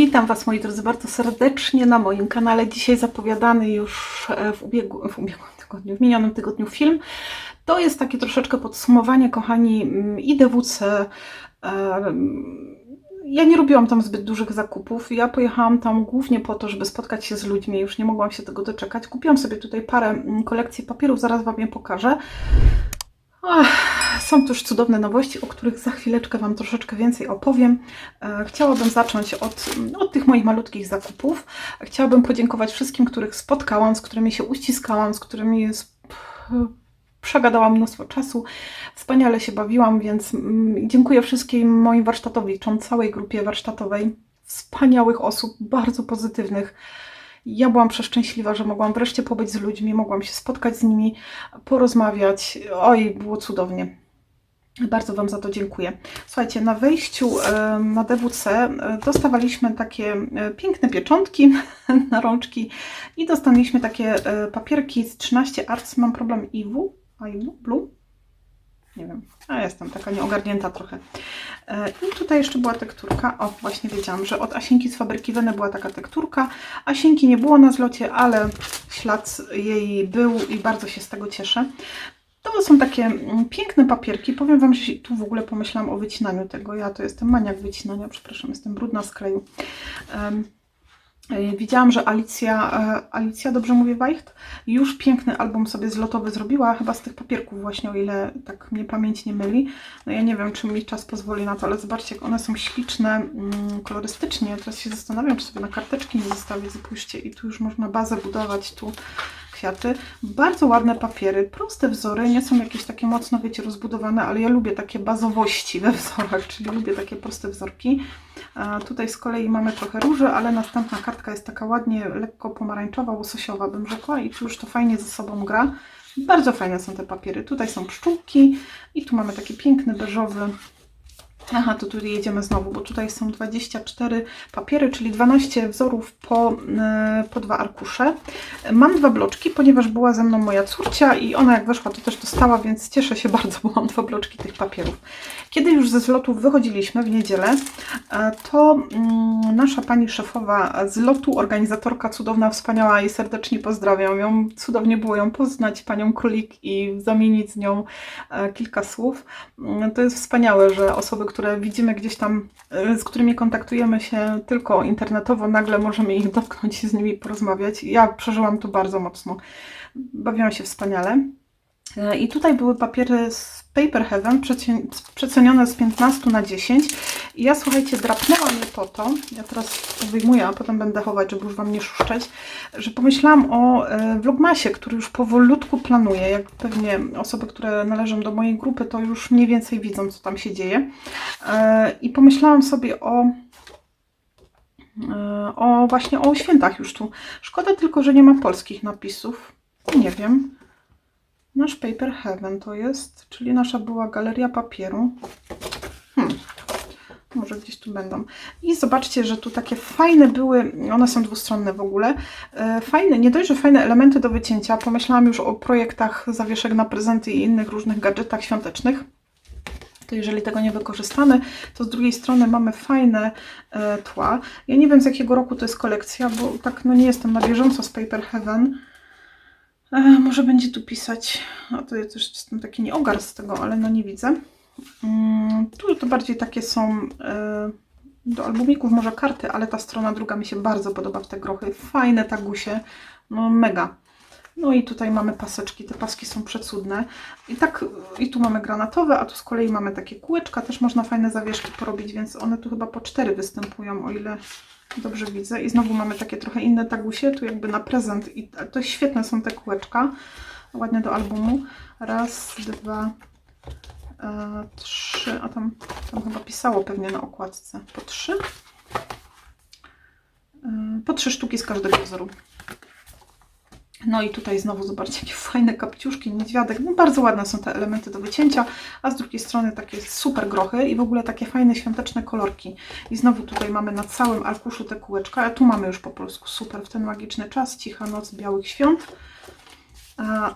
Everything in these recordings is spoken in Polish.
Witam Was moi drodzy bardzo serdecznie na moim kanale. Dzisiaj zapowiadany już e, w ubiegłym, w ubiegłym tygodniu, w minionym tygodniu film. To jest takie troszeczkę podsumowanie, kochani, mm, IDWC. E, Ja nie robiłam tam zbyt dużych zakupów. Ja pojechałam tam głównie po to, żeby spotkać się z ludźmi. Już nie mogłam się tego doczekać. Kupiłam sobie tutaj parę mm, kolekcji papierów, zaraz Wam je pokażę. Ach, są tu już cudowne nowości, o których za chwileczkę Wam troszeczkę więcej opowiem. E, Chciałabym zacząć od, od tych moich malutkich zakupów. Chciałabym podziękować wszystkim, których spotkałam, z którymi się uściskałam, z którymi przegadałam mnóstwo czasu. Wspaniale się bawiłam, więc mm, dziękuję wszystkim moim warsztatowiczom, całej grupie warsztatowej. Wspaniałych osób, bardzo pozytywnych. Ja byłam przeszczęśliwa, że mogłam wreszcie pobyć z ludźmi, mogłam się spotkać z nimi, porozmawiać. Oj, było cudownie. Bardzo Wam za to dziękuję. Słuchajcie, na wejściu e, na DWC e, dostawaliśmy takie e, piękne pieczątki na rączki i dostaliśmy takie papierki z 13 Arts. Mam problem IW, IW, Blue? Nie wiem, a jestem taka nieogarnięta trochę. E, I tutaj jeszcze była tekturka. O, właśnie wiedziałam, że od Asienki z fabryki Weny była taka tekturka. Asienki nie było na zlocie, ale ślad jej był i bardzo się z tego cieszę. To są takie mm, piękne papierki. Powiem Wam, że tu w ogóle pomyślałam o wycinaniu tego. Ja to jestem maniak wycinania, przepraszam, jestem brudna z e, Widziałam, że Alicja, e, Alicja, dobrze mówię, Weicht, już piękny album sobie zlotowy zrobiła, chyba z tych papierków właśnie, o ile tak mnie pamięć nie myli. No ja nie wiem, czy mi czas pozwoli na to, ale zobaczcie, jak one są śliczne mm, kolorystycznie. Teraz się zastanawiam, czy sobie na karteczki nie zostawić. Spójrzcie, i tu już można bazę budować, tu kwiaty. Bardzo ładne papiery, proste wzory, nie są jakieś takie mocno, wiecie, rozbudowane, ale ja lubię takie bazowości we wzorach, czyli lubię takie proste wzorki. A tutaj z kolei mamy trochę róży, ale następna kartka jest taka ładnie, lekko pomarańczowa, łososiowa bym rzekła i już to fajnie ze sobą gra. Bardzo fajne są te papiery. Tutaj są pszczółki i tu mamy taki piękny beżowy Aha, to tu jedziemy znowu, bo tutaj są 24 papiery, czyli 12 wzorów po, e, po dwa arkusze. Mam dwa bloczki, ponieważ była ze mną moja córcia i ona jak weszła to też dostała, więc cieszę się bardzo, bo mam dwa bloczki tych papierów. Kiedy już ze zlotów wychodziliśmy w niedzielę, e, to mm, nasza pani szefowa z lotu, organizatorka cudowna, wspaniała i serdecznie pozdrawiam ją. Cudownie było ją poznać, panią Królik i zamienić z nią e, kilka słów. Mm, To jest wspaniałe, że osoby, które widzimy gdzieś tam, e, z którymi kontaktujemy się tylko internetowo, nagle możemy ich dotknąć i z nimi porozmawiać. Ja przeżyłam to bardzo mocno. Bawiłam się wspaniale. E, I tutaj były papiery z Paper Heaven przecenione z 15 na 10. I ja słuchajcie, drapnęłam je po to, ja teraz to wyjmuję, a potem będę chować, żeby już Wam nie szuszczeć, że pomyślałam o e, vlogmasie, który już powolutku planuję. Jak pewnie osoby, które należą do mojej grupy, to już mniej więcej widzą, co tam się dzieje. E, I pomyślałam sobie o o właśnie o świętach już tu. Szkoda tylko, że nie ma polskich napisów. Nie wiem. Nasz Paper Heaven to jest, czyli nasza była galeria papieru. Hmm. Może gdzieś tu będą. I zobaczcie, że tu takie fajne były, one są dwustronne w ogóle. E, Fajne, nie dość, że fajne elementy do wycięcia. Pomyślałam już o projektach zawieszek na prezenty i innych różnych gadżetach świątecznych. To jeżeli tego nie wykorzystamy, to z drugiej strony mamy fajne e, tła. Ja nie wiem z jakiego roku to jest kolekcja, bo tak no nie jestem na bieżąco z Paper Heaven. E, może będzie tu pisać, a to ja też jestem taki nieogar z tego, ale no nie widzę. Mm, tu to bardziej takie są e, do albumików, może karty, ale ta strona druga mi się bardzo podoba w te grochy. Fajne tagusie, no mega. No i tutaj mamy paseczki, te paski są przecudne. I tak, i tu mamy granatowe, a tu z kolei mamy takie kółeczka, też można fajne zawieszki porobić, więc one tu chyba po cztery występują, o ile dobrze widzę. I znowu mamy takie trochę inne tagusie, tu jakby na prezent. I to świetne są te kółeczka, ładnie do albumu. Raz, dwa, e, trzy, a tam, tam chyba pisało pewnie na okładce. Po trzy. E, po trzy sztuki z każdego wzoru. No i tutaj znowu zobaczcie, jakie fajne kapciuszki, niedźwiadek. No bardzo ładne są te elementy do wycięcia, a z drugiej strony takie super grochy i w ogóle takie fajne świąteczne kolorki. I znowu tutaj mamy na całym arkuszu te kółeczka, a tu mamy już po polsku super w ten magiczny czas, cicha noc białych świąt.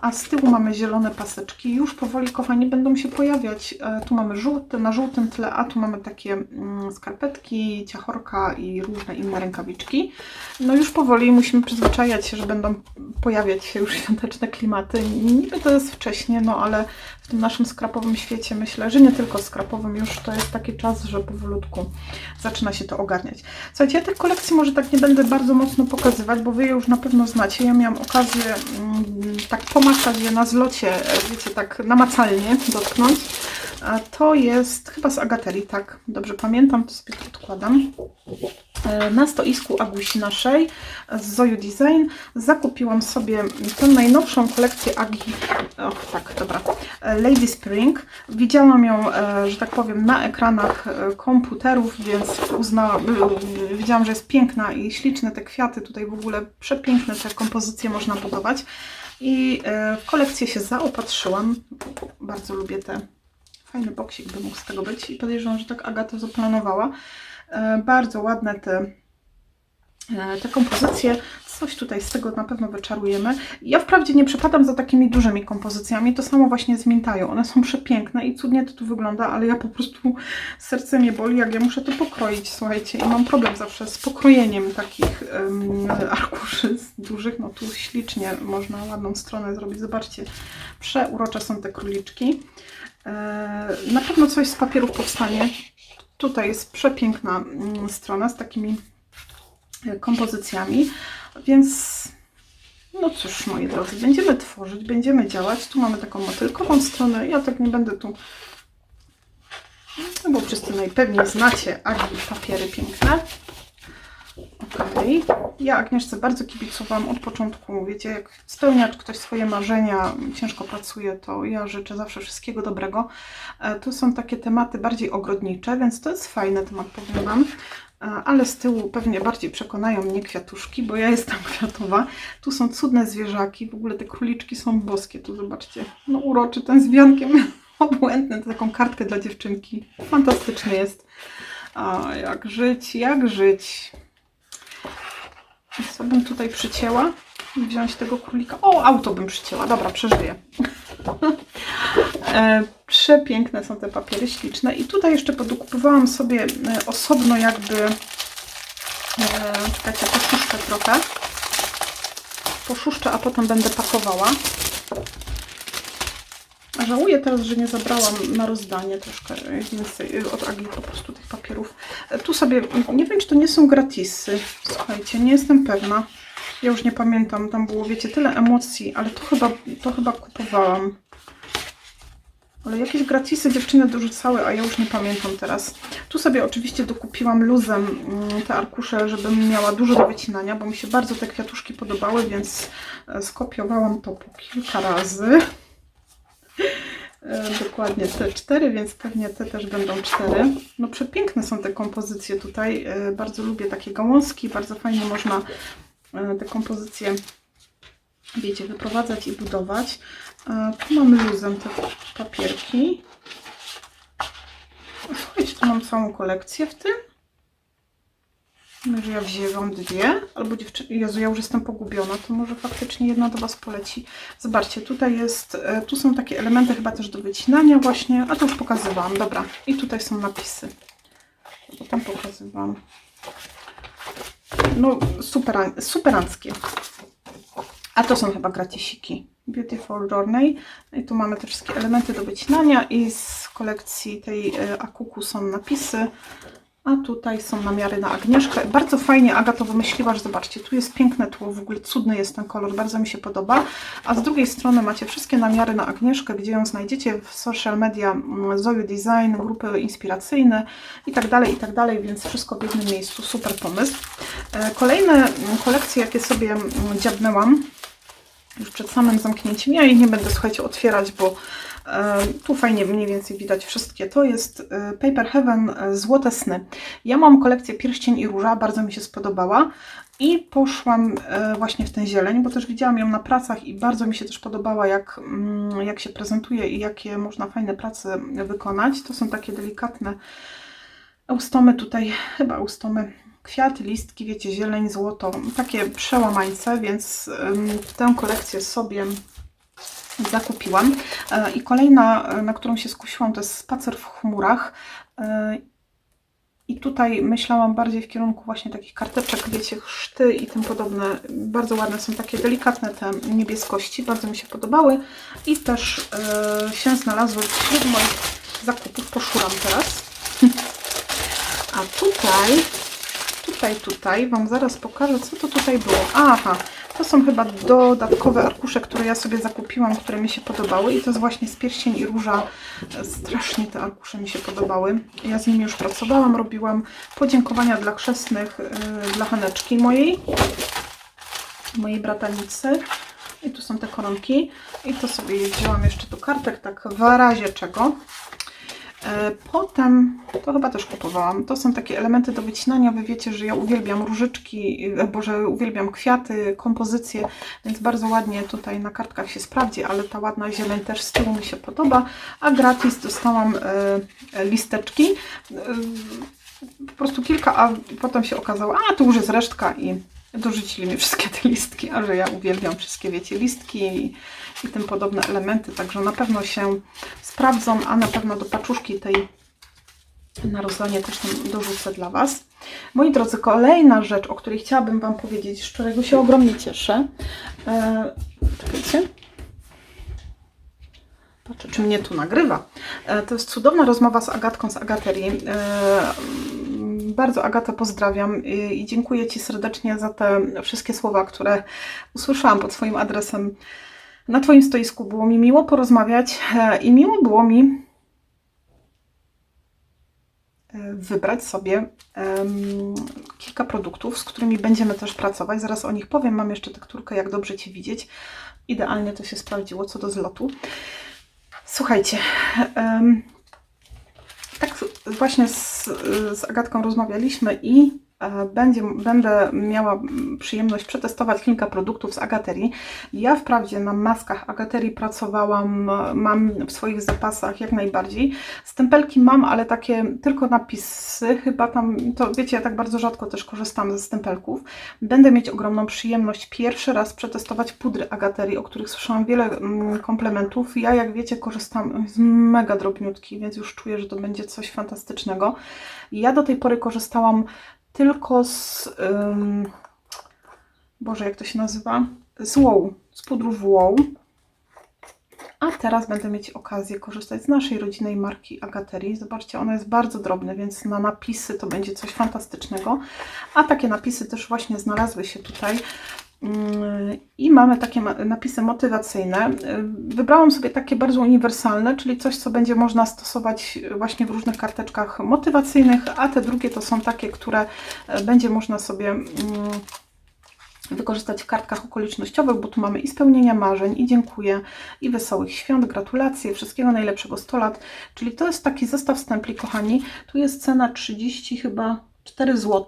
A, z tyłu mamy zielone paseczki. Już powoli, kochani, będą się pojawiać. E, Tu mamy żółty, na żółtym tle, a tu mamy takie mm, skarpetki, ciachorka i różne inne rękawiczki. No już powoli musimy przyzwyczajać się, że będą pojawiać się już świąteczne klimaty. Niby to jest wcześnie, no ale w tym naszym skrapowym świecie myślę, że nie tylko skrapowym już to jest taki czas, że powolutku zaczyna się to ogarniać. Słuchajcie, ja tych kolekcji może tak nie będę bardzo mocno pokazywać, bo Wy je już na pewno znacie. Ja miałam okazję mm, tak pomachać je na zlocie, wiecie, tak namacalnie dotknąć. A to jest chyba z Agaterii, tak, dobrze pamiętam, to sobie odkładam. E, Na stoisku Agusi naszej z Zoju Design zakupiłam sobie tę najnowszą kolekcję Agi, och tak, dobra, e, Lady Spring. Widziałam ją, e, że tak powiem, na ekranach komputerów, więc uznałam, widziałam, że jest piękna i śliczne te kwiaty, tutaj w ogóle przepiękne te kompozycje można budować. I w kolekcję się zaopatrzyłam. Bardzo lubię te, fajny boksik by mógł z tego być i podejrzewam, że tak Agata zaplanowała. E, Bardzo ładne te, e, te kompozycje. Coś tutaj z tego na pewno wyczarujemy. Ja wprawdzie nie przepadam za takimi dużymi kompozycjami. To samo właśnie z Mintają. One są przepiękne i cudnie to tu wygląda, ale ja po prostu serce mnie boli, jak ja muszę to pokroić, słuchajcie. I mam problem zawsze z pokrojeniem takich em, arkuszy dużych. No tu ślicznie można ładną stronę zrobić. Zobaczcie, przeurocze są te króliczki. E, Na pewno coś z papierów powstanie. Tutaj jest przepiękna mm, strona z takimi e, kompozycjami, więc no cóż, moi drodzy, będziemy tworzyć, będziemy działać. Tu mamy taką motylkową stronę. Ja tak nie będę tu, no bo wszyscy najpewniej znacie Agi papiery piękne. Okej. Ja Agnieszce bardzo kibicowałam od początku. Wiecie, jak spełnia ktoś swoje marzenia, ciężko pracuje, to ja życzę zawsze wszystkiego dobrego. E, Tu są takie tematy bardziej ogrodnicze, więc to jest fajny temat, powiem Wam. E, Ale z tyłu pewnie bardziej przekonają mnie kwiatuszki, bo ja jestem kwiatowa. Tu są cudne zwierzaki, w ogóle te króliczki są boskie. Tu zobaczcie, no uroczy ten z obłędny, taką kartkę dla dziewczynki. Fantastyczny jest. A jak żyć, jak żyć. Co bym tutaj przycięła? Wziąć tego królika. O, auto bym przycięła. Dobra, przeżyję. e, przepiękne są te papiery, śliczne. I tutaj jeszcze podokupowałam sobie e, osobno jakby czekajcie, poszuszczę trochę. Poszuszczę, a potem będę pakowała. Żałuję teraz, że nie zabrałam na rozdanie troszkę więcej y, od Agi po prostu tych papierów. E, Tu sobie, nie wiem czy to nie są gratisy, słuchajcie, nie jestem pewna. Ja już nie pamiętam, tam było, wiecie, tyle emocji, ale to chyba, to chyba kupowałam. Ale jakieś gratisy dziewczyny dorzucały, a ja już nie pamiętam teraz. Tu sobie oczywiście dokupiłam luzem mm, te arkusze, żebym miała dużo do wycinania, bo mi się bardzo te kwiatuszki podobały, więc e, skopiowałam to po kilka razy. E, Dokładnie te cztery, więc pewnie te też będą cztery. No przepiękne są te kompozycje tutaj. E, Bardzo lubię takie gałązki, bardzo fajnie można e, te kompozycje, wiecie, wyprowadzać i budować. Tu mamy luzem te papierki. Słuchajcie, tu mam całą kolekcję w tym. Może ja wzięłam dwie, albo dziewczyny, Jezu, ja już jestem pogubiona, to może faktycznie jedna do Was poleci. Zobaczcie, tutaj jest, e, tu są takie elementy chyba też do wycinania właśnie, a to już pokazywałam, dobra. I tutaj są napisy. To tam pokazywałam. No, super, superanckie. A to są chyba gratisiki. Beautiful Journey. I tu mamy te wszystkie elementy do wycinania i z kolekcji tej e, Akuku są napisy. A tutaj są namiary na Agnieszkę. Bardzo fajnie Aga to wymyśliła, że zobaczcie, tu jest piękne tło, w ogóle cudny jest ten kolor, bardzo mi się podoba. A z drugiej strony macie wszystkie namiary na Agnieszkę, gdzie ją znajdziecie w social media mm, Zoju Design, grupy inspiracyjne i tak dalej, i tak więc wszystko w jednym miejscu. Super pomysł. E, Kolejne mm, kolekcje, jakie sobie mm, dziabnęłam, już przed samym zamknięciem. Ja jej nie będę, słuchajcie, otwierać, bo tu fajnie mniej więcej widać wszystkie. To jest e, Paper Heaven e, Złote Sny. Ja mam kolekcję Pierścień i Róża, bardzo mi się spodobała. I poszłam e, właśnie w ten zieleń, bo też widziałam ją na pracach i bardzo mi się też podobała, jak, mm, jak się prezentuje i jakie można fajne prace wykonać. To są takie delikatne eustomy tutaj, chyba eustomy kwiaty, listki, wiecie, zieleń, złoto, takie przełamańce, więc tę kolekcję sobie zakupiłam. E, I kolejna, e, na którą się skusiłam, to jest spacer w chmurach. E, I tutaj myślałam bardziej w kierunku właśnie takich karteczek, wiecie, chrzty i tym podobne. Bardzo ładne są takie delikatne te niebieskości, bardzo mi się podobały. I też e, się znalazły wśród moich zakupów. Poszuram teraz. A tutaj, tutaj, tutaj Wam zaraz pokażę, co to tutaj było. Aha, to są chyba dodatkowe arkusze, które ja sobie zakupiłam, które mi się podobały. I to jest właśnie z pierścień i róża. Strasznie te arkusze mi się podobały. Ja z nimi już pracowałam, robiłam podziękowania dla chrzestnych, yy, dla Haneczki mojej, mojej bratanicy. I tu są te koronki. I to sobie je wzięłam jeszcze do kartek, tak w razie czego. E, Potem, to chyba też kupowałam, to są takie elementy do wycinania. Wy wiecie, że ja uwielbiam różyczki, e, boże, uwielbiam kwiaty, kompozycje, więc bardzo ładnie tutaj na kartkach się sprawdzi, ale ta ładna zieleń też z tyłu mi się podoba. A gratis dostałam e, listeczki, po prostu kilka, a potem się okazało, a tu już jest resztka i dorzucili mi wszystkie te listki, a że ja uwielbiam wszystkie, wiecie, listki i, i tym podobne elementy, także na pewno się sprawdzą, a na pewno do paczuszki tej na rozdanie też tam dorzucę dla Was. Moi drodzy, kolejna rzecz, o której chciałabym Wam powiedzieć, z którego się ogromnie cieszę. E, czekajcie. Patrzę, czy mnie tu nagrywa. E, to jest cudowna rozmowa z Agatką z Agaterii. E, bardzo Agata pozdrawiam i, dziękuję Ci serdecznie za te wszystkie słowa, które usłyszałam pod Twoim adresem na Twoim stoisku. Było mi miło porozmawiać e, i miło było mi e, wybrać sobie em, kilka produktów, z którymi będziemy też pracować. Zaraz o nich powiem. Mam jeszcze tekturkę, jak dobrze Cię widzieć. Idealnie to się sprawdziło co do zlotu. Słuchajcie, em, tak właśnie z, z Agatką rozmawialiśmy i będzie, będę miała przyjemność przetestować kilka produktów z Agaterii. Ja wprawdzie na maskach Agaterii pracowałam, mam w swoich zapasach jak najbardziej. Stempelki mam, ale takie tylko napisy, chyba tam, to wiecie, ja tak bardzo rzadko też korzystam ze stempelków. Będę mieć ogromną przyjemność pierwszy raz przetestować pudry Agaterii, o których słyszałam wiele mm, komplementów. Ja, jak wiecie, korzystam z mega drobniutki, więc już czuję, że to będzie coś fantastycznego. Ja do tej pory korzystałam tylko z. ym, Boże, jak to się nazywa? Z wow, z pudrów wow. A teraz będę mieć okazję korzystać z naszej rodzinnej marki Agaterii. Zobaczcie, ona jest bardzo drobna, więc na napisy to będzie coś fantastycznego. A takie napisy też właśnie znalazły się tutaj. I mamy takie napisy motywacyjne. Wybrałam sobie takie bardzo uniwersalne, czyli coś, co będzie można stosować właśnie w różnych karteczkach motywacyjnych, a te drugie to są takie, które e, będzie można sobie mm, wykorzystać w kartkach okolicznościowych, bo tu mamy i spełnienia marzeń, i dziękuję, i wesołych świąt, gratulacje, wszystkiego najlepszego 100 lat. Czyli to jest taki zestaw stempli, kochani. Tu jest cena 30 chyba 4 zł.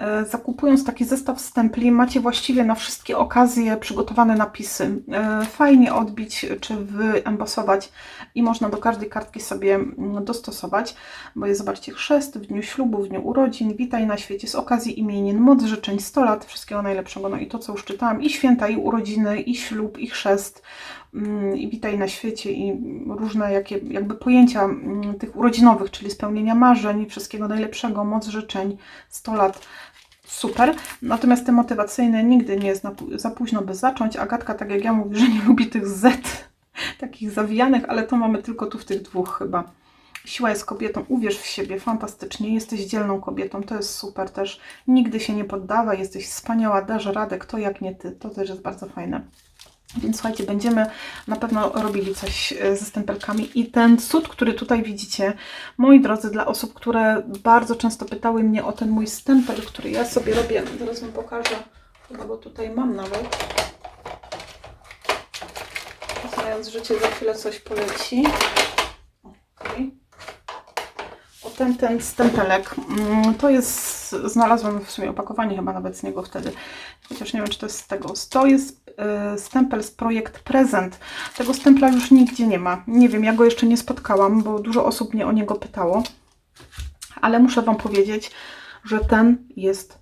E, Zakupując taki zestaw stempli, macie właściwie na wszystkie okazje przygotowane napisy. E, Fajnie odbić czy wyembosować i można do każdej kartki sobie mm, dostosować, bo jest, zobaczcie, chrzest w dniu ślubu, w dniu urodzin, witaj na świecie z okazji imienin, moc życzeń 100 lat, wszystkiego najlepszego. No i to, co już czytałam, i święta, i urodziny, i ślub, i chrzest, mm, i witaj na świecie, i różne jakie, jakby pojęcia mm, tych urodzinowych, czyli spełnienia marzeń, wszystkiego najlepszego, moc życzeń 100 lat. Super. Natomiast te motywacyjne nigdy nie jest za późno, by zacząć. Agatka, tak jak ja, mówi, że nie lubi tych Z, takich zawijanych, ale to mamy tylko tu w tych dwóch chyba. Siła jest kobietą, uwierz w siebie, fantastycznie, jesteś dzielną kobietą, to jest super też. Nigdy się nie poddawaj, jesteś wspaniała, dasz radę, kto jak nie ty, to też jest bardzo fajne. Więc słuchajcie, będziemy na pewno robili coś e, ze stempelkami. I ten cud, który tutaj widzicie, moi drodzy, dla osób, które bardzo często pytały mnie o ten mój stempel, który ja sobie robię, zaraz Wam pokażę, chyba go tutaj mam nawet. Znając życie, za chwilę coś poleci. Okej. O ten, ten stempelek, mm, to jest, znalazłam w sumie opakowanie chyba nawet z niego wtedy, chociaż nie wiem, czy to jest z tego. To jest e, stempel z projekt Prezent. Tego stempla już nigdzie nie ma. Nie wiem, ja go jeszcze nie spotkałam, bo dużo osób mnie o niego pytało, ale muszę Wam powiedzieć, że ten jest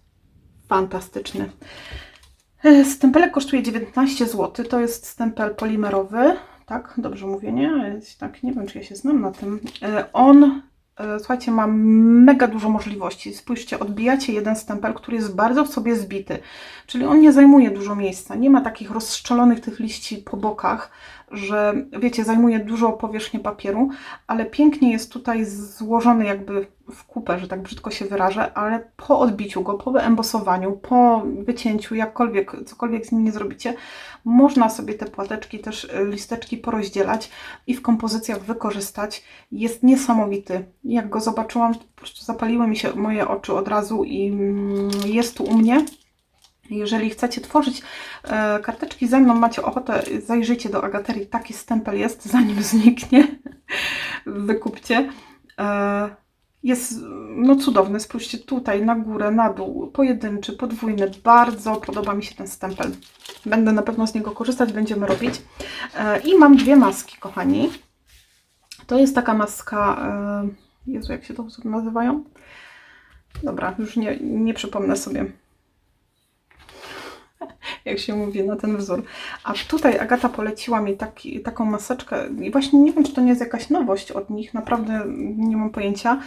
fantastyczny. E, Stempelek kosztuje 19 zł. To jest stempel polimerowy. Tak, dobrze mówię, nie? Tak, nie wiem, czy ja się znam na tym. E, On, słuchajcie, ma mega dużo możliwości. Spójrzcie, odbijacie jeden stempel, który jest bardzo w sobie zbity. Czyli on nie zajmuje dużo miejsca. Nie ma takich rozszczelonych tych liści po bokach, że wiecie, zajmuje dużo powierzchni papieru, ale pięknie jest tutaj złożony jakby w kupę, że tak brzydko się wyrażę, ale po odbiciu go, po wyembosowaniu, po wycięciu, jakkolwiek, cokolwiek z nim nie zrobicie, można sobie te płateczki, też y, listeczki porozdzielać i w kompozycjach wykorzystać. Jest niesamowity. Jak go zobaczyłam, po prostu zapaliły mi się moje oczy od razu i mm, jest tu u mnie. Jeżeli chcecie tworzyć e, karteczki ze mną, macie ochotę, zajrzyjcie do Agaterii, taki stempel jest, zanim zniknie, wykupcie. E, jest no cudowny, spójrzcie tutaj na górę, na dół, pojedynczy, podwójny, bardzo podoba mi się ten stempel. Będę na pewno z niego korzystać, będziemy robić. E, I mam dwie maski, kochani. To jest taka maska, e, Jezu, jak się to nazywają? Dobra, już nie, nie przypomnę sobie jak się mówi, na ten wzór. A tutaj Agata poleciła mi taki, taką maseczkę i właśnie nie wiem, czy to nie jest jakaś nowość od nich, naprawdę nie mam pojęcia.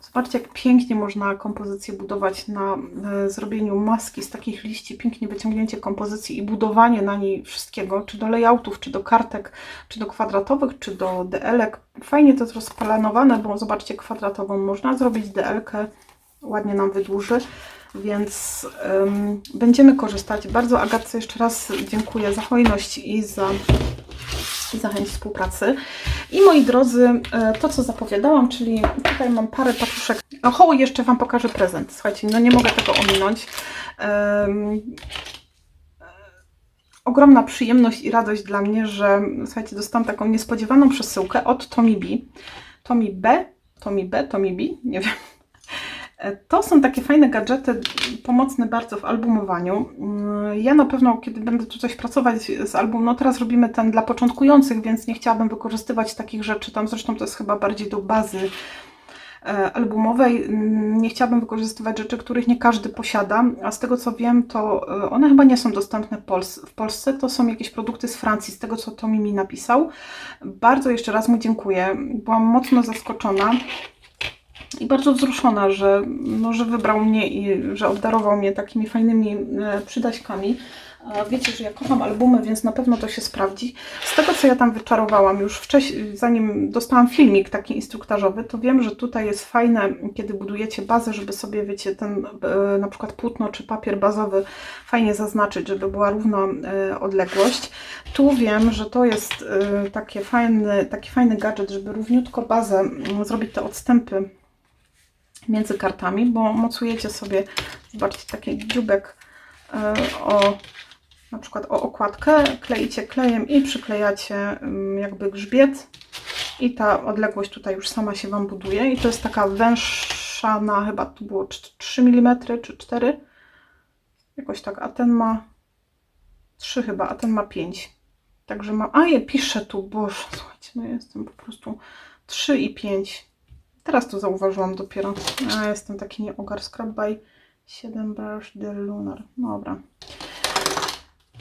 Zobaczcie, jak pięknie można kompozycję budować na e, zrobieniu maski z takich liści, pięknie wyciągnięcie kompozycji i budowanie na niej wszystkiego, czy do layoutów, czy do kartek, czy do kwadratowych, czy do DL-ek. Fajnie to jest rozplanowane, bo zobaczcie, kwadratową można zrobić, DL-kę ładnie nam wydłuży więc um, będziemy korzystać. Bardzo Agatce jeszcze raz dziękuję za hojność i za, i za chęć współpracy. I moi drodzy, e, to co zapowiadałam, czyli tutaj mam parę paczuszek. Oho, jeszcze Wam pokażę prezent. Słuchajcie, no nie mogę tego ominąć. Um, ogromna przyjemność i radość dla mnie, że słuchajcie, dostałam taką niespodziewaną przesyłkę od Tommy B. Tommy B, Tommy B, Tommy B, nie wiem, to są takie fajne gadżety, pomocne bardzo w albumowaniu. Mm, Ja na pewno, kiedy będę tu coś pracować z album, no teraz robimy ten dla początkujących, więc nie chciałabym wykorzystywać takich rzeczy. Tam zresztą to jest chyba bardziej do bazy e, albumowej. Mm, Nie chciałabym wykorzystywać rzeczy, których nie każdy posiada, a z tego co wiem, to e, one chyba nie są dostępne w w Polsce. To są jakieś produkty z Francji, z tego co Tomi mi napisał. Bardzo jeszcze raz mu dziękuję. Byłam mocno zaskoczona i bardzo wzruszona, że, no, że wybrał mnie i że obdarował mnie takimi fajnymi e, przydaśkami. Wiecie, że ja kocham albumy, więc na pewno to się sprawdzi. Z tego, co ja tam wyczarowałam już wcześniej, zanim dostałam filmik taki instruktażowy, to wiem, że tutaj jest fajne, kiedy budujecie bazę, żeby sobie, wiecie, ten e, na przykład płótno czy papier bazowy fajnie zaznaczyć, żeby była równa e, odległość. Tu wiem, że to jest takie fajny, taki fajny gadżet, żeby równiutko bazę mm, zrobić te odstępy między kartami, bo mocujecie sobie, zobaczcie, taki dziubek e, o na przykład o okładkę, kleicie klejem i przyklejacie mm, jakby grzbiet. I ta odległość tutaj już sama się Wam buduje. I to jest taka węższa na chyba tu było 3 mm czy 4 jakoś tak, a ten ma 3 chyba, a ten ma 5 także ma, a je piszę tu, boże, słuchajcie, no jestem po prostu 3 i 5 Teraz to zauważyłam dopiero. A, jestem taki nieogar. Scrap by 7 Brush de Lunar. Dobra.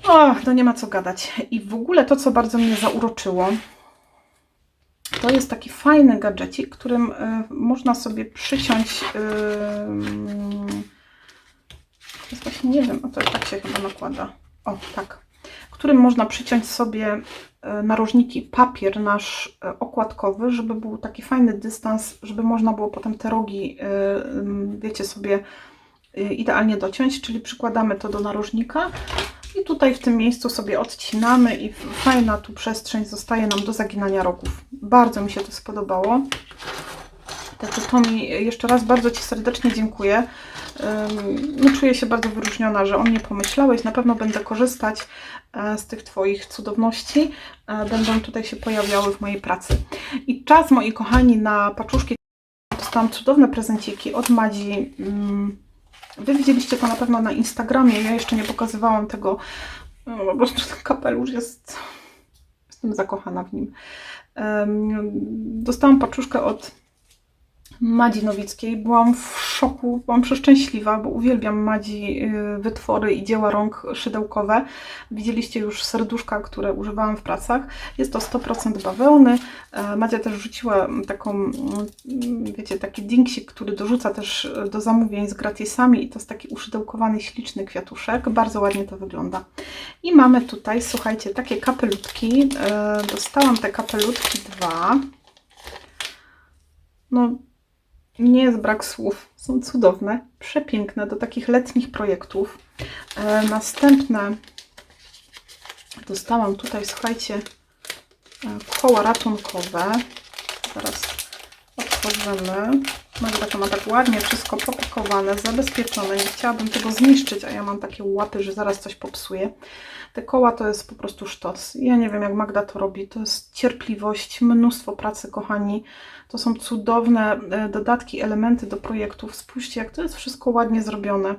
O, to nie ma co gadać. I w ogóle to, co bardzo mnie zauroczyło, to jest taki fajny gadżecik, którym y, można sobie przyciąć. Y, jest właśnie, nie wiem, a to tak się chyba nakłada. O, tak. Którym można przyciąć sobie e, narożniki, papier nasz e, okładkowy, żeby był taki fajny dystans, żeby można było potem te rogi, e, wiecie, sobie idealnie dociąć, czyli przykładamy to do narożnika i tutaj w tym miejscu sobie odcinamy i fajna tu przestrzeń zostaje nam do zaginania rogów. Bardzo mi się to spodobało. Także Tomi, jeszcze raz bardzo Ci serdecznie dziękuję. No, czuję się bardzo wyróżniona, że o mnie pomyślałeś. Na pewno będę korzystać e, z tych Twoich cudowności. E, Będą tutaj się pojawiały w mojej pracy. I czas, moi kochani, na paczuszki. Dostałam cudowne prezenciki od Madzi. Ym, Wy widzieliście to na pewno na Instagramie. Ja jeszcze nie pokazywałam tego. No, po prostu ten kapelusz jest... Jestem zakochana w nim. Dostałam paczuszkę od Madzi Nowickiej. Byłam w szoku, byłam przeszczęśliwa, bo uwielbiam Madzi y, wytwory i dzieła rąk szydełkowe. Widzieliście już serduszka, które używałam w pracach. Jest to 100% bawełny. E, Madzia też rzuciła taką, mm, wiecie, taki dinksik, który dorzuca też e, do zamówień z gratisami i to jest taki uszydełkowany, śliczny kwiatuszek. Bardzo ładnie to wygląda. I mamy tutaj, słuchajcie, takie kapelutki. E, Dostałam te kapelutki dwa. No, nie jest brak słów. Są cudowne, przepiękne do takich letnich projektów. E, następne dostałam tutaj, słuchajcie, e, koła ratunkowe. Zaraz otworzymy. Magda to ma tak ładnie wszystko popakowane, zabezpieczone. Nie chciałabym tego zniszczyć, a ja mam takie łapy, że zaraz coś popsuję. Te koła to jest po prostu sztos. Ja nie wiem, jak Magda to robi. To jest cierpliwość, mnóstwo pracy, kochani. To są cudowne e, dodatki, elementy do projektów. Spójrzcie, jak to jest wszystko ładnie zrobione.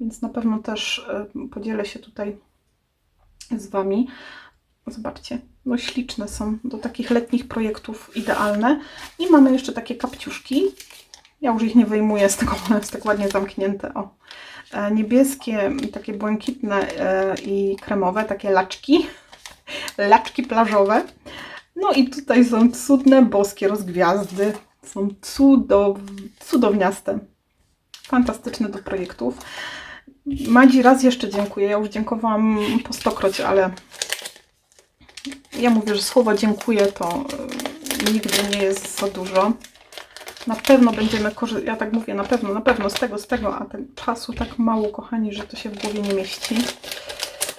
Więc na pewno też e, podzielę się tutaj z Wami. Zobaczcie, no śliczne są do takich letnich projektów idealne. I mamy jeszcze takie kapciuszki. Ja już ich nie wyjmuję tego, one jest tak ładnie zamknięte. O. E, Niebieskie, takie błękitne e, i kremowe, takie laczki. Laczki plażowe. No i tutaj są cudne boskie rozgwiazdy. Są cudow, cudowniaste. Fantastyczne do projektów. Madzi raz jeszcze dziękuję. Ja już dziękowałam po stokroć, ale ja mówię, że słowo dziękuję to y, nigdy nie jest za dużo. Na pewno będziemy korzystać, ja tak mówię, na pewno, na pewno z tego, z tego, a ten czasu tak mało, kochani, że to się w głowie nie mieści.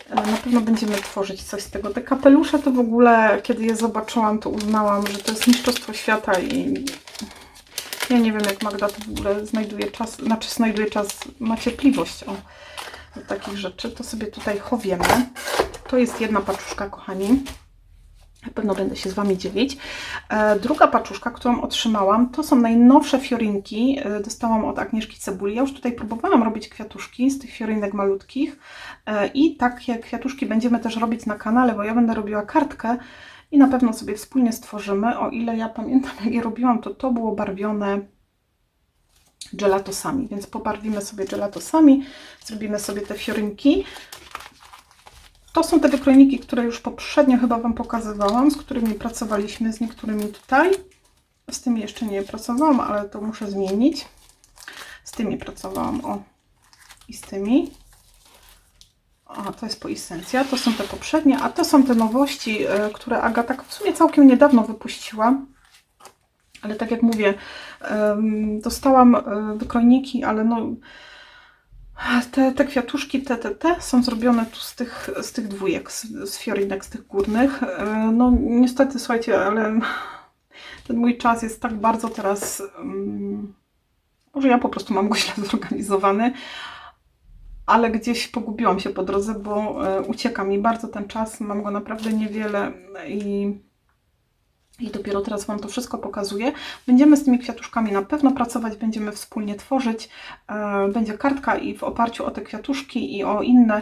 E, Na pewno będziemy tworzyć coś z tego. Te kapelusze to w ogóle, kiedy je zobaczyłam, to uznałam, że to jest mistrzostwo świata i ja nie wiem, jak Magda to w ogóle znajduje czas, znaczy znajduje czas, ma cierpliwość o, do takich rzeczy. To sobie tutaj chowiemy. To jest jedna paczuszka, kochani. Na pewno będę się z Wami dzielić. E, druga paczuszka, którą otrzymałam, to są najnowsze fiorinki. E, dostałam od Agnieszki Cebuli. Ja już tutaj próbowałam robić kwiatuszki z tych fiorinek malutkich. E, I takie kwiatuszki będziemy też robić na kanale, bo ja będę robiła kartkę i na pewno sobie wspólnie stworzymy. O ile ja pamiętam, jak je robiłam, to to było barwione gelatosami, więc pobarwimy sobie gelatosami, zrobimy sobie te fiorynki. To są te wykrojniki, które już poprzednio chyba Wam pokazywałam, z którymi pracowaliśmy, z niektórymi tutaj. Z tymi jeszcze nie pracowałam, ale to muszę zmienić. Z tymi pracowałam, o. I z tymi. A, to jest poisencja, to są te poprzednie, a to są te nowości, e, które Agata w sumie całkiem niedawno wypuściła. Ale tak jak mówię, dostałam e, wykrojniki, ale no te, te kwiatuszki, te, te, te są zrobione tu z tych, z tych dwójek, z, z fiorinek, z tych górnych. E, No niestety, słuchajcie, ale ten mój czas jest tak bardzo teraz... mm, Może ja po prostu mam go źle zorganizowany, ale gdzieś pogubiłam się po drodze, bo e, ucieka mi bardzo ten czas, mam go naprawdę niewiele i, i dopiero teraz Wam to wszystko pokazuję. Będziemy z tymi kwiatuszkami na pewno pracować, będziemy wspólnie tworzyć. E, Będzie kartka i w oparciu o te kwiatuszki i o inne.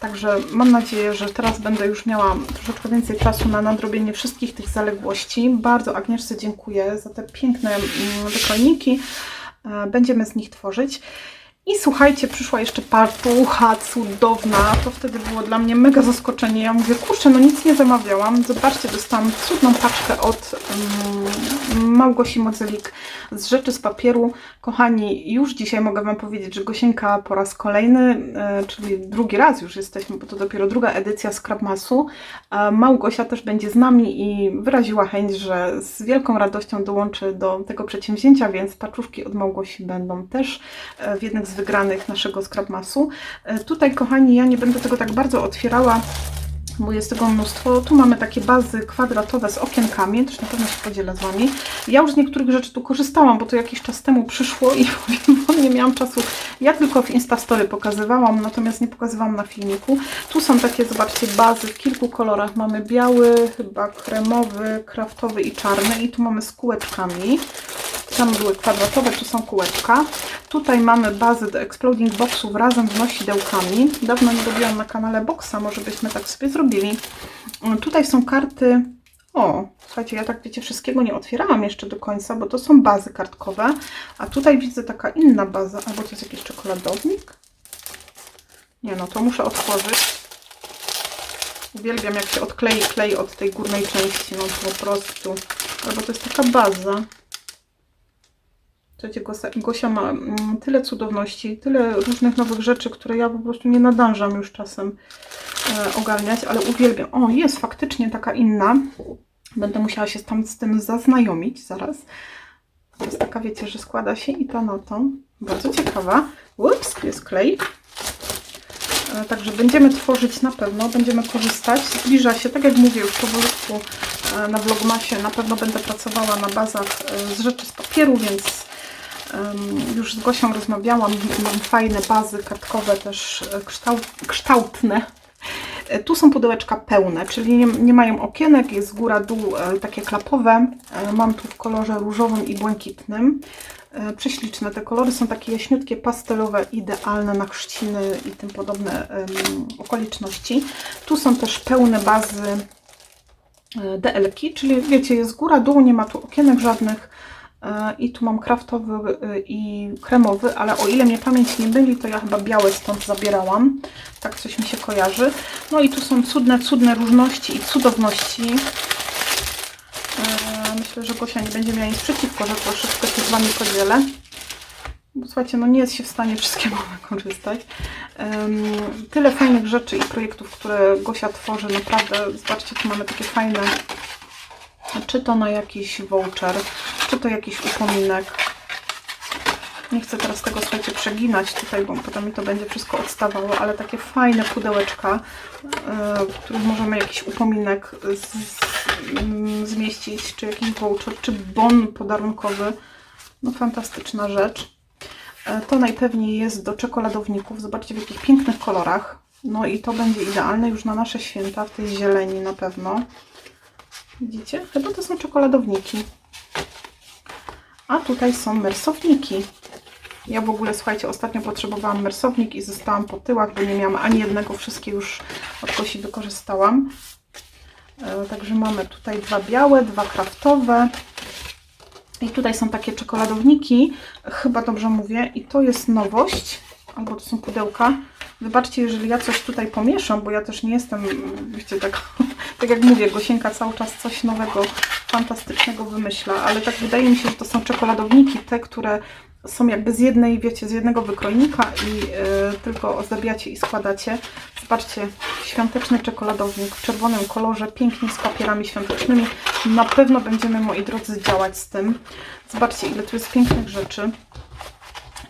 Także mam nadzieję, że teraz będę już miała troszeczkę więcej czasu na nadrobienie wszystkich tych zaległości. Bardzo Agnieszce dziękuję za te piękne mm, wykrojniki. E, Będziemy z nich tworzyć. I słuchajcie, przyszła jeszcze parpucha cudowna. To wtedy było dla mnie mega zaskoczenie. Ja mówię, kurczę, no nic nie zamawiałam. Zobaczcie, dostałam cudną paczkę od um, Małgosi Modzelik z rzeczy z papieru. Kochani, już dzisiaj mogę Wam powiedzieć, że Gosieńka po raz kolejny, e, czyli drugi raz już jesteśmy, bo to dopiero druga edycja Scrapmasu. E, Małgosia też będzie z nami i wyraziła chęć, że z wielką radością dołączy do tego przedsięwzięcia, więc paczuszki od Małgosi będą też e, w jednych z wygranych naszego Scrapmasu. E, Tutaj, kochani, ja nie będę tego tak bardzo otwierała, bo jest tego mnóstwo. Tu mamy takie bazy kwadratowe z okienkami, też na pewno się podzielę z Wami. Ja już z niektórych rzeczy tu korzystałam, bo to jakiś czas temu przyszło i powiem nie miałam czasu. Ja tylko w Instastory pokazywałam, natomiast nie pokazywałam na filmiku. Tu są takie, zobaczcie, bazy w kilku kolorach. Mamy biały, chyba kremowy, kraftowy i czarny i tu mamy z kółeczkami. Tam były kwadratowe, tu są kółeczka. Tutaj mamy bazy do Exploding Boxów razem z nosidełkami. Dawno nie robiłam na kanale boxa, może byśmy tak sobie zrobili. Tutaj są karty O, słuchajcie, ja tak wiecie, wszystkiego nie otwierałam jeszcze do końca, bo to są bazy kartkowe, a tutaj widzę taka inna baza, albo to jest jakiś czekoladownik? Nie no, to muszę otworzyć. Uwielbiam jak się odklei klej od tej górnej części, no po prostu. Albo to jest taka baza. Słuchajcie, Gosia, Gosia ma mm, tyle cudowności, tyle różnych nowych rzeczy, które ja po prostu nie nadążam już czasem e, ogarniać, ale uwielbiam. O, jest faktycznie taka inna. Będę musiała się tam z tym zaznajomić zaraz. To jest taka, wiecie, że składa się i ta na tą. Bardzo ciekawa. Ups, tu jest klej. E, Także będziemy tworzyć na pewno, będziemy korzystać. Zbliża się, tak jak mówię już powolutku e, na vlogmasie, na pewno będę pracowała na bazach z rzeczy z papieru, więc już z Gosią rozmawiałam. Mam fajne bazy kartkowe też e, kształt, kształtne. E, Tu są pudełeczka pełne, czyli nie, nie mają okienek, jest góra, dół e, takie klapowe. Mam tu w kolorze różowym i błękitnym. Prześliczne te kolory są takie jaśniutkie, pastelowe, idealne na chrzciny i tym podobne em, okoliczności. Tu są też pełne bazy DL-ki, czyli wiecie, jest góra, dół, nie ma tu okienek żadnych. E, I tu mam kraftowy e, i kremowy, ale o ile mnie pamięć nie myli, to ja chyba białe stąd zabierałam. Tak coś mi się kojarzy. No i tu są cudne, cudne różności i cudowności. E, Myślę, że Gosia nie będzie miała nic przeciwko, że troszeczkę się z Wami podzielę. Słuchajcie, no nie jest się w stanie wszystkiego wykorzystać. Tyle fajnych rzeczy i projektów, które Gosia tworzy, naprawdę. Zobaczcie, tu mamy takie fajne, czy to na jakiś voucher, czy to jakiś upominek. Nie chcę teraz tego, słuchajcie, przeginać tutaj, bo potem mi to będzie wszystko odstawało, ale takie fajne pudełeczka, e, w których możemy jakiś upominek z, z, mm, zmieścić, czy jakiś voucher, czy bon podarunkowy. No fantastyczna rzecz. E, To najpewniej jest do czekoladowników. Zobaczcie w jakich pięknych kolorach. No i to będzie idealne już na nasze święta, w tej zieleni na pewno. Widzicie? Chyba to są czekoladowniki. A tutaj są mersowniki. Ja w ogóle, słuchajcie, ostatnio potrzebowałam mersownik i zostałam po tyłach, bo nie miałam ani jednego, wszystkie już od Kosi wykorzystałam. E, Także mamy tutaj dwa białe, dwa kraftowe. I tutaj są takie czekoladowniki, chyba dobrze mówię, i to jest nowość, albo to są pudełka. Wybaczcie, jeżeli ja coś tutaj pomieszam, bo ja też nie jestem, wiecie, tak, tak jak mówię, Gosienka cały czas coś nowego, fantastycznego wymyśla, ale tak wydaje mi się, że to są czekoladowniki, te, które są jakby z jednej, wiecie, z jednego wykrojnika i y, tylko ozdabiacie i składacie. Zobaczcie, świąteczny czekoladownik w czerwonym kolorze, pięknie z papierami świątecznymi. Na pewno będziemy, moi drodzy, działać z tym. Zobaczcie, ile tu jest pięknych rzeczy.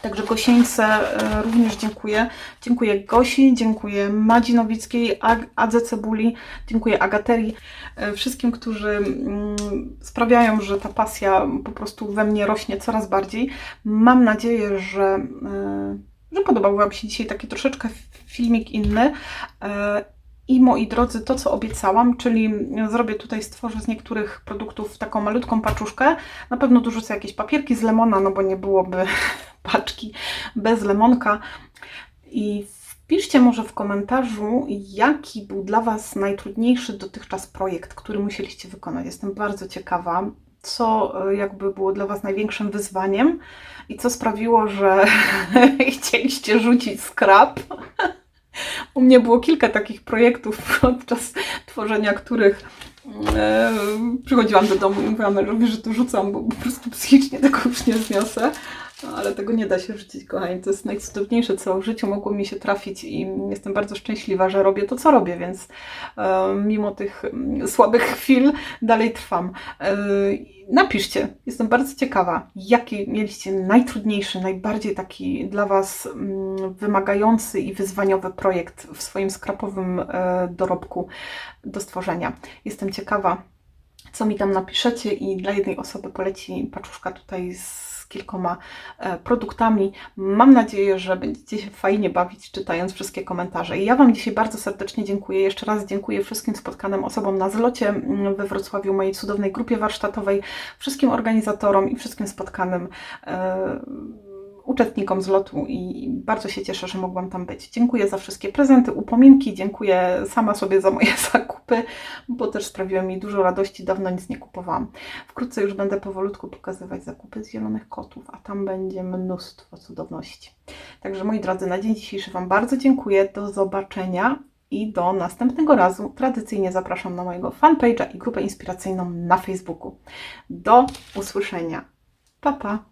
Także Gosieńce e, również dziękuję. Dziękuję Gosi, dziękuję Madzi Nowickiej, Adze Cebuli, dziękuję Agaterii, e, wszystkim, którzy mm, sprawiają, że ta pasja po prostu we mnie rośnie coraz bardziej. Mam nadzieję, że, e, że podobał Wam się dzisiaj taki troszeczkę filmik inny. I moi drodzy, to co obiecałam, czyli zrobię tutaj, stworzę z niektórych produktów taką malutką paczuszkę. Na pewno dorzucę jakieś papierki z lemona, no bo nie byłoby paczki bez lemonka. I wpiszcie może w komentarzu, jaki był dla Was najtrudniejszy dotychczas projekt, który musieliście wykonać. Jestem bardzo ciekawa, co e, jakby było dla Was największym wyzwaniem i co sprawiło, że chcieliście rzucić skrap. U mnie było kilka takich projektów podczas tworzenia których e, przychodziłam do domu i mówiłam mężowi, że to rzucam, bo po prostu psychicznie tego już nie zniosę. No, ale tego nie da się rzucić, kochani. To jest najcudowniejsze, co w życiu mogło mi się trafić i jestem bardzo szczęśliwa, że robię to, co robię, więc e, mimo tych mm, słabych chwil dalej trwam. E, napiszcie, jestem bardzo ciekawa, jaki mieliście najtrudniejszy, najbardziej taki dla Was mm, wymagający i wyzwaniowy projekt w swoim skrapowym e, dorobku do stworzenia. Jestem ciekawa, co mi tam napiszecie i dla jednej osoby poleci paczuszka tutaj z kilkoma e, produktami. Mam nadzieję, że będziecie się fajnie bawić czytając wszystkie komentarze. I ja Wam dzisiaj bardzo serdecznie dziękuję. Jeszcze raz dziękuję wszystkim spotkanym osobom na zlocie mm, we Wrocławiu, mojej cudownej grupie warsztatowej, wszystkim organizatorom i wszystkim spotkanym. e, uczestnikom z lotu i bardzo się cieszę, że mogłam tam być. Dziękuję za wszystkie prezenty, upominki, dziękuję sama sobie za moje zakupy, bo też sprawiły mi dużo radości, dawno nic nie kupowałam. Wkrótce już będę powolutku pokazywać zakupy z Zielonych Kotów, a tam będzie mnóstwo cudowności. Także moi drodzy, na dzień dzisiejszy Wam bardzo dziękuję, do zobaczenia i do następnego razu. Tradycyjnie zapraszam na mojego fanpage'a i grupę inspiracyjną na Facebooku. Do usłyszenia. Pa, pa!